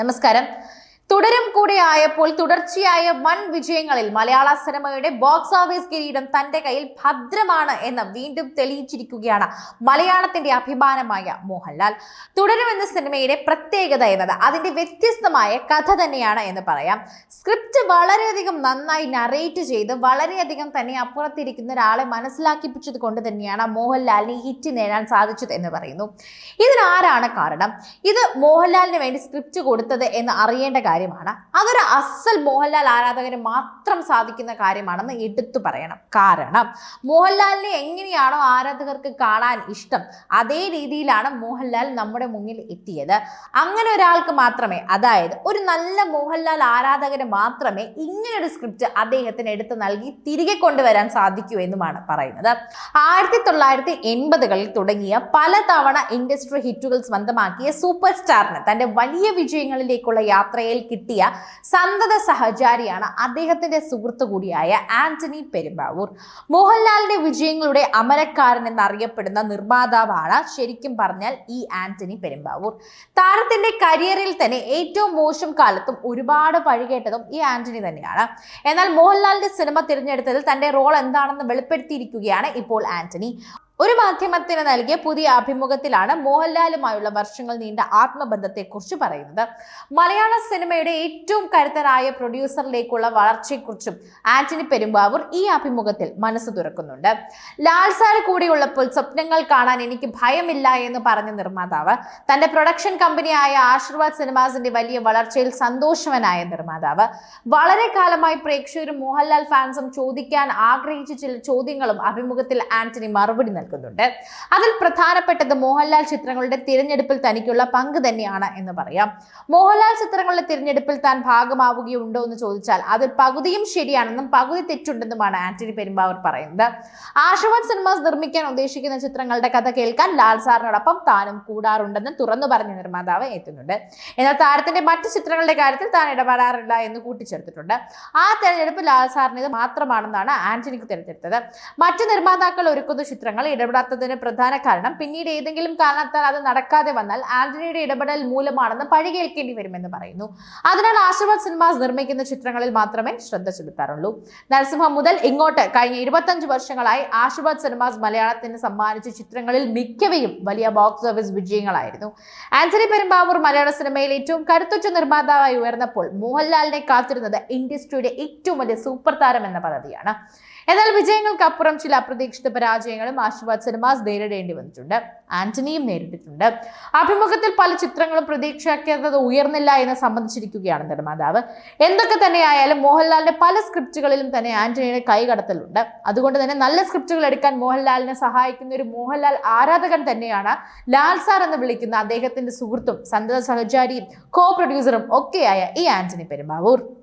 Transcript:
നമസ്കാരം തുടരും കൂടെ ആയപ്പോൾ തുടർച്ചയായ വൻ വിജയങ്ങളിൽ മലയാള സിനിമയുടെ ബോക്സ് ഓഫീസ് കിരീടം തന്റെ കയ്യിൽ ഭദ്രമാണ് എന്ന് വീണ്ടും തെളിയിച്ചിരിക്കുകയാണ് മലയാളത്തിന്റെ അഭിമാനമായ മോഹൻലാൽ. തുടരും എന്ന സിനിമയുടെ പ്രത്യേകത എന്നത് അതിന്റെ വ്യത്യസ്തമായ കഥ തന്നെയാണ് എന്ന് പറയാം. സ്ക്രിപ്റ്റ് വളരെയധികം നന്നായി നറേറ്റ് ചെയ്ത് വളരെയധികം തന്നെ അപ്പുറത്തിരിക്കുന്ന ഒരാളെ മനസ്സിലാക്കിപ്പിച്ചത് കൊണ്ട് തന്നെയാണ് മോഹൻലാലിന് ഹിറ്റ് നേടാൻ സാധിച്ചത് എന്ന് പറയുന്നു. ഇതിനാരാണ് കാരണം? ഇത് മോഹൻലാലിന് വേണ്ടി സ്ക്രിപ്റ്റ് കൊടുത്തത് എന്ന് അറിയേണ്ട കാര്യമാണ്. അതൊരു അസൽ മോഹൻലാൽ ആരാധകന് മാത്രം സാധിക്കുന്ന കാര്യമാണെന്ന് എടുത്തു പറയണം. കാരണം മോഹൻലാലിനെ എങ്ങനെയാണോ ആരാധകർക്ക് കാണാൻ ഇഷ്ടം അതേ രീതിയിലാണ് മോഹൻലാൽ നമ്മുടെ മുന്നിൽ എത്തിയത്. അങ്ങനെ ഒരാൾക്ക് മാത്രമേ അതായത് ഒരു നല്ല മോഹൻലാൽ ആരാധകന് മാത്രമേ ഇങ്ങനൊരു സ്ക്രിപ്റ്റ് അദ്ദേഹത്തിന് എടുത്തു നൽകി തിരികെ കൊണ്ടുവരാൻ സാധിക്കൂ എന്നുമാണ് പറയുന്നത്. ആയിരത്തി തൊള്ളായിരത്തി എൺപതുകളിൽ തുടങ്ങിയ പലതവണ ഇൻഡസ്ട്രി ഹിറ്റുകൾ സ്വന്തമാക്കിയ സൂപ്പർ സ്റ്റാറിന് തന്റെ വലിയ വിജയങ്ങളിലേക്കുള്ള യാത്രയിൽ കിട്ടിയ സന്തത സഹചാരിയാണ് അദ്ദേഹത്തിന്റെ സുഹൃത്തു കൂടിയായ ആന്റണി പെരുമ്പാവൂർ. മോഹൻലാലിന്റെ വിജയങ്ങളുടെ അമരക്കാരൻ എന്നറിയപ്പെടുന്ന നിർമ്മാതാവാണ് ശരിക്കും പറഞ്ഞാൽ ഈ ആന്റണി പെരുമ്പാവൂർ. താരത്തിന്റെ കരിയറിൽ തന്നെ ഏറ്റവും മോശം കാലത്തും ഒരുപാട് പഴികേട്ടതും ഈ ആന്റണി തന്നെയാണ്. എന്നാൽ മോഹൻലാലിന്റെ സിനിമ തിരഞ്ഞെടുത്തതിൽ തന്റെ റോൾ എന്താണെന്ന് വെളിപ്പെടുത്തിയിരിക്കുകയാണ് ഇപ്പോൾ ആന്റണി. ഒരു മാധ്യമത്തിന് നൽകിയ പുതിയ അഭിമുഖത്തിലാണ് മോഹൻലാലുമായുള്ള വർഷങ്ങൾ നീണ്ട ആത്മബന്ധത്തെക്കുറിച്ച് പറയുന്നത്. മലയാള സിനിമയുടെ ഏറ്റവും കരുത്തരായ പ്രൊഡ്യൂസറിലേക്കുള്ള വളർച്ചയെക്കുറിച്ചും ആന്റണി പെരുമ്പാവൂർ ഈ അഭിമുഖത്തിൽ മനസ്സ് തുറക്കുന്നുണ്ട്. ലാൽസാർ കൂടിയുള്ളപ്പോൾ സ്വപ്നങ്ങൾ കാണാൻ എനിക്ക് ഭയമില്ല എന്ന് പറഞ്ഞ നിർമ്മാതാവ് തന്റെ പ്രൊഡക്ഷൻ കമ്പനിയായ ആശീർവാദ് സിനിമാസിന്റെ വലിയ വളർച്ചയിൽ സന്തോഷവനായ നിർമ്മാതാവ്. വളരെ കാലമായി പ്രേക്ഷകരും മോഹൻലാൽ ഫാൻസും ചോദിക്കാൻ ആഗ്രഹിച്ച ചില ചോദ്യങ്ങളും അഭിമുഖത്തിൽ ആന്റണി മറുപടി നൽകുന്നുണ്ട് അതിൽ പ്രധാനപ്പെട്ടത് മോഹൻലാൽ ചിത്രങ്ങളുടെ തിരഞ്ഞെടുപ്പിൽ തനിക്കുള്ള പങ്ക് തന്നെയാണ് എന്ന് പറയാം. മോഹൻലാൽ ചിത്രങ്ങളുടെ തിരഞ്ഞെടുപ്പിൽ താൻ ഭാഗമാവുകയുണ്ടോ എന്ന് ചോദിച്ചാൽ അതിൽ പകുതിയും ശരിയാണെന്നും പകുതി തെറ്റുണ്ടെന്നുമാണ് ആന്റണി പെരുമ്പാവൂർ പറയുന്നത്. ആശീർവാദ് സിനിമാസ് നിർമ്മിക്കാൻ ഉദ്ദേശിക്കുന്ന ചിത്രങ്ങളുടെ കഥ കേൾക്കാൻ ലാൽ സാറിനോടൊപ്പം താനും കൂടാറുണ്ടെന്ന് തുറന്നു പറഞ്ഞ നിർമ്മാതാവ് എത്തുന്നുണ്ട് എന്നാൽ താരത്തിന്റെ മറ്റ് ചിത്രങ്ങളുടെ കാര്യത്തിൽ താൻ ഇടപെടാറില്ല എന്ന് കൂട്ടിച്ചേർത്തിട്ടുണ്ട്. ആ തെരഞ്ഞെടുപ്പ് ലാൽ സാറിന് മാത്രമാണെന്നാണ് ആന്റണിക്ക് തിരഞ്ഞെടുത്തത്. മറ്റ് നിർമ്മാതാക്കൾ ഒരുക്കുന്ന ചിത്രങ്ങൾ ഇടപെടാത്തതിന് പ്രധാന കാരണം പിന്നീട് ഏതെങ്കിലും കാരണത്താൽ അത് നടക്കാതെ വന്നാൽ ആന്റണിയുടെ ഇടപെടൽ മൂലമാണെന്ന് പഴികേൽക്കേണ്ടി വരുമെന്ന് പറയുന്നു. അതിനാൽ ആശീർവാദ് സിനിമാസ് നിർമ്മിക്കുന്ന ചിത്രങ്ങളിൽ മാത്രമേ ശ്രദ്ധ ചെലുത്താറുള്ളൂ. നരസിംഹം മുതൽ ഇങ്ങോട്ട് കഴിഞ്ഞ ഇരുപത്തഞ്ച് വർഷങ്ങളായി ആശീർവാദ് സിനിമാസ് മലയാളത്തിന് സമ്മാനിച്ച ചിത്രങ്ങളിൽ മിക്കവയും വലിയ ബോക്സ് ഓഫീസ് വിജയങ്ങളായിരുന്നു. ആന്റണി പെരുമ്പാവൂർ മലയാള സിനിമയിൽ ഏറ്റവും കരുത്തുറ്റ നിർമ്മാതാവായി ഉയർന്നപ്പോൾ മോഹൻലാലിനെ കാത്തിരുന്നത് ഇൻഡസ്ട്രിയുടെ ഏറ്റവും വലിയ സൂപ്പർ താരം എന്ന പദ്ധതിയാണ്. എന്നാൽ വിജയങ്ങൾക്കപ്പുറം ചില അപ്രതീക്ഷിത പരാജയങ്ങളും ആശീർവാദ് സിനിമാസ് നേരിടേണ്ടി വന്നിട്ടുണ്ട്. ആന്റണിയും നേരിട്ടിട്ടുണ്ട്. അഭിമുഖത്തിൽ പല ചിത്രങ്ങളും പ്രതീക്ഷിക്കാത്തത് ഉയർന്നില്ല എന്ന് സംബന്ധിച്ചിരിക്കുകയാണ് നിർമ്മാതാവ്. എന്തൊക്കെ തന്നെയായാലും മോഹൻലാലിന്റെ പല സ്ക്രിപ്റ്റുകളിലും തന്നെ ആന്റണിയുടെ കൈകടത്തലുണ്ട്. അതുകൊണ്ട് തന്നെ നല്ല സ്ക്രിപ്റ്റുകൾ എടുക്കാൻ മോഹൻലാലിനെ സഹായിക്കുന്ന ഒരു മോഹൻലാൽ ആരാധകൻ തന്നെയാണ് ലാൽ സാർ എന്ന് വിളിക്കുന്ന അദ്ദേഹത്തിന്റെ സുഹൃത്തും സന്തത സഹചാരിയും കോ പ്രൊഡ്യൂസറും ഒക്കെയായ ഈ ആന്റണി പെരുമ്പാവൂർ.